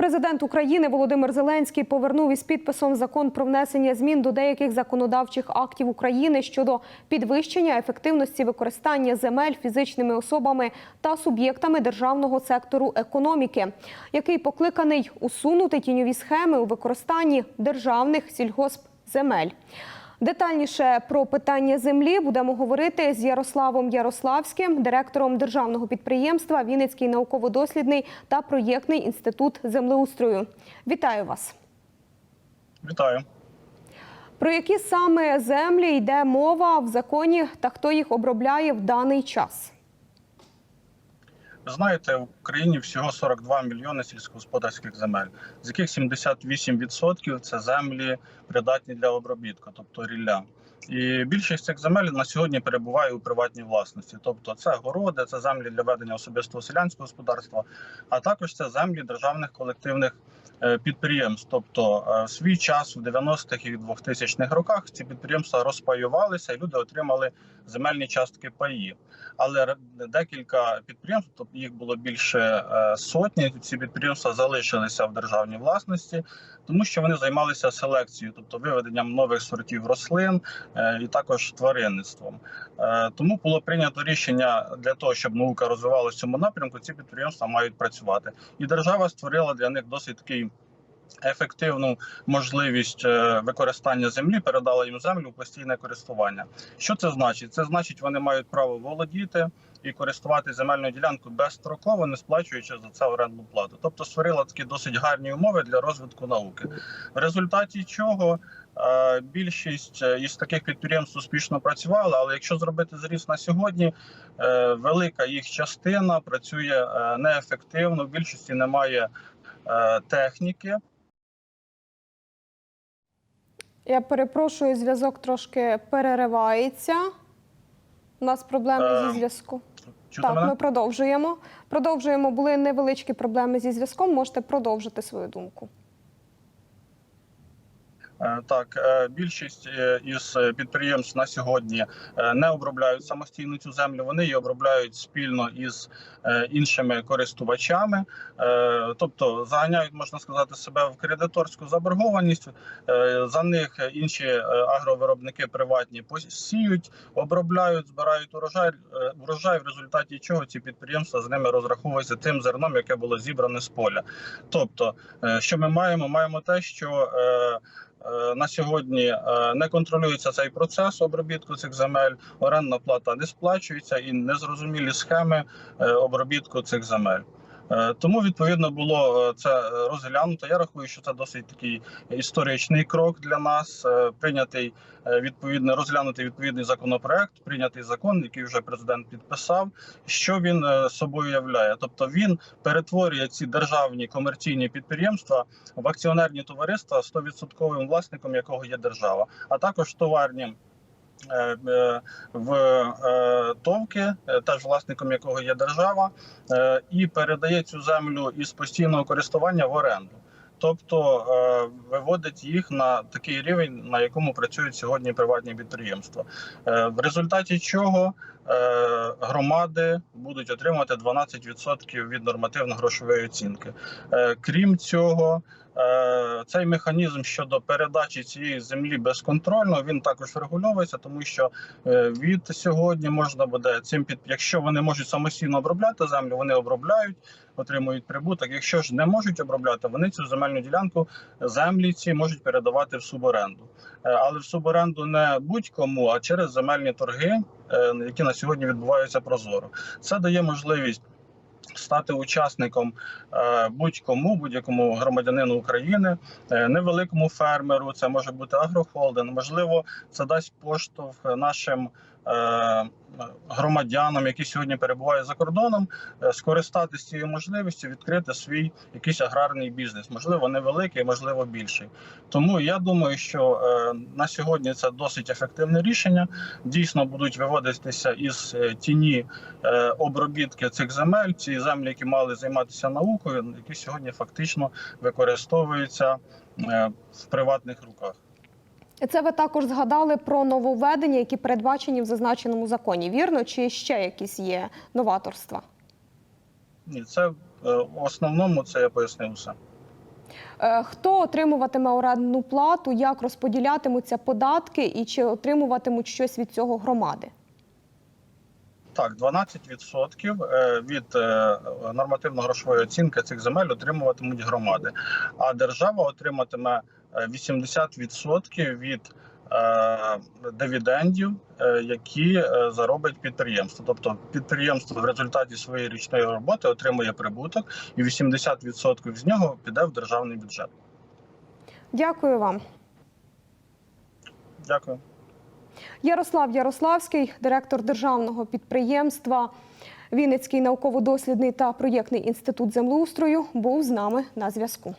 Президент України Володимир Зеленський повернув із підписом закон про внесення змін до деяких законодавчих актів України щодо підвищення ефективності використання земель фізичними особами та суб'єктами державного сектору економіки, який покликаний усунути тіньові схеми у використанні державних сільгоспземель. Детальніше про питання землі будемо говорити з Ярославом Ярославським, директором державного підприємства Вінницький науково-дослідний та проєктний інститут землеустрою. Вітаю вас! Вітаю. Про які саме землі йде мова в законі та хто їх обробляє в даний час? Знаєте, в Україні всього 42 мільйони сільськогосподарських земель, з яких 78% – це землі придатні для обробітку, тобто рілля. І більшість цих земель на сьогодні перебуває у приватній власності, тобто це городи, це землі для ведення особистого селянського господарства, а також це землі державних колективних е, підприємств. Тобто е, в свій час у 90-х і 2000-х роках ці підприємства розпаювалися, і люди отримали земельні частки паї. Але декілька підприємств, тобто їх було більше е, сотні. Ці підприємства залишилися в державній власності, тому що вони займалися селекцією, тобто виведенням нових сортів рослин і також тваринництвом. Е, Тому було прийнято рішення для того, щоб наука розвивалася в цьому напрямку. Ці підприємства мають працювати, і держава створила для них досить такий. Ефективну можливість е, використання землі передала їм землю у постійне користування. Що це значить? Це значить, вони мають право володіти і користувати земельною ділянкою безстроково, не сплачуючи за це орендну плату. Тобто створила такі досить гарні умови для розвитку науки. В результаті чого е, більшість е, із таких підприємств успішно працювала. Але якщо зробити зріз на сьогодні, велика їх частина працює неефективно. В більшості немає техніки. Я перепрошую, зв'язок трошки переривається. У нас проблеми Е, зі зв'язку. Так, ми продовжуємо. Продовжуємо. Були невеличкі проблеми зі зв'язком. Можете продовжити свою думку. Е, Так, е, більшість е, із підприємств на сьогодні не обробляють самостійно цю землю. Вони її обробляють спільно із іншими користувачами, тобто заганяють, можна сказати, себе в кредиторську заборгованість. За них інші агровиробники приватні посіють, обробляють, збирають урожай, урожай, в результаті чого ці підприємства з ними розраховуються тим зерном, яке було зібране з поля. Тобто, що ми маємо? Маємо те, що на сьогодні е, не контролюється цей процес обробітку цих земель. Орендна плата не сплачується і незрозумілі схеми е, обробітку цих земель. Е, Тому відповідно було е, це розглянуто. Я рахую, що це досить такий історичний крок для нас. е, Прийнятий е, відповідно розглянутий відповідний законопроект, прийнятий закон, який вже президент підписав. Що він е, собою являє? Тобто він перетворює ці державні комерційні підприємства в акціонерні товариства, 100% власником якого є держава, а також товарні. Е, е, В е, товки, теж власником якого є держава, і передає цю землю із постійного користування в оренду, тобто виводить їх на такий рівень, на якому працюють сьогодні приватні підприємства. В результаті чого громади будуть отримувати 12% від нормативно-грошової оцінки. Крім цього, цей механізм щодо передачі цієї землі безконтрольно він також врегульовується, тому що е, від сьогодні можна буде цим під, якщо вони можуть самостійно обробляти землю, вони обробляють, отримують прибуток. Якщо ж не можуть обробляти, вони цю земельну ділянку землі ці можуть передавати в суборенду. Е, Але в суборенду не будь-кому, а через земельні торги, е, які на сьогодні відбуваються прозоро. Це дає можливість. Стати учасником е, будь-кому, будь-якому громадянину України, е, невеликому фермеру, це може бути агрохолдинг. Можливо, це дасть поштовх нашим громадянам, які сьогодні перебувають за кордоном, е, скористатися цією можливістю, відкрити свій якийсь аграрний бізнес, можливо, невеликий, можливо, більший. Тому я думаю, що е, на сьогодні це досить ефективне рішення. Дійсно будуть виводитися із е, тіні е, обробітки цих земель, ці землі, які мали займатися наукою, які сьогодні фактично використовуються е, в приватних руках. Це ви також згадали про нововведення, які передбачені в зазначеному законі. Вірно, чи ще якісь є новаторства? Ні, це е, в основному це я пояснив все. Е, Хто отримуватиме орендну плату, як розподілятимуться податки і чи отримуватимуть щось від цього громади? Так, 12% е, від е, нормативно-грошової оцінки цих земель отримуватимуть громади, а держава отриматиме е, 80% від е, дивідендів, е, які заробить підприємство. Тобто підприємство в результаті своєї річної роботи отримує прибуток, і 80% з нього піде в державний бюджет. Дякую вам. Дякую. Ярослав Ярославський, директор державного підприємства Вінницький науково-дослідний та проєктний інститут землеустрою, був з нами на зв'язку.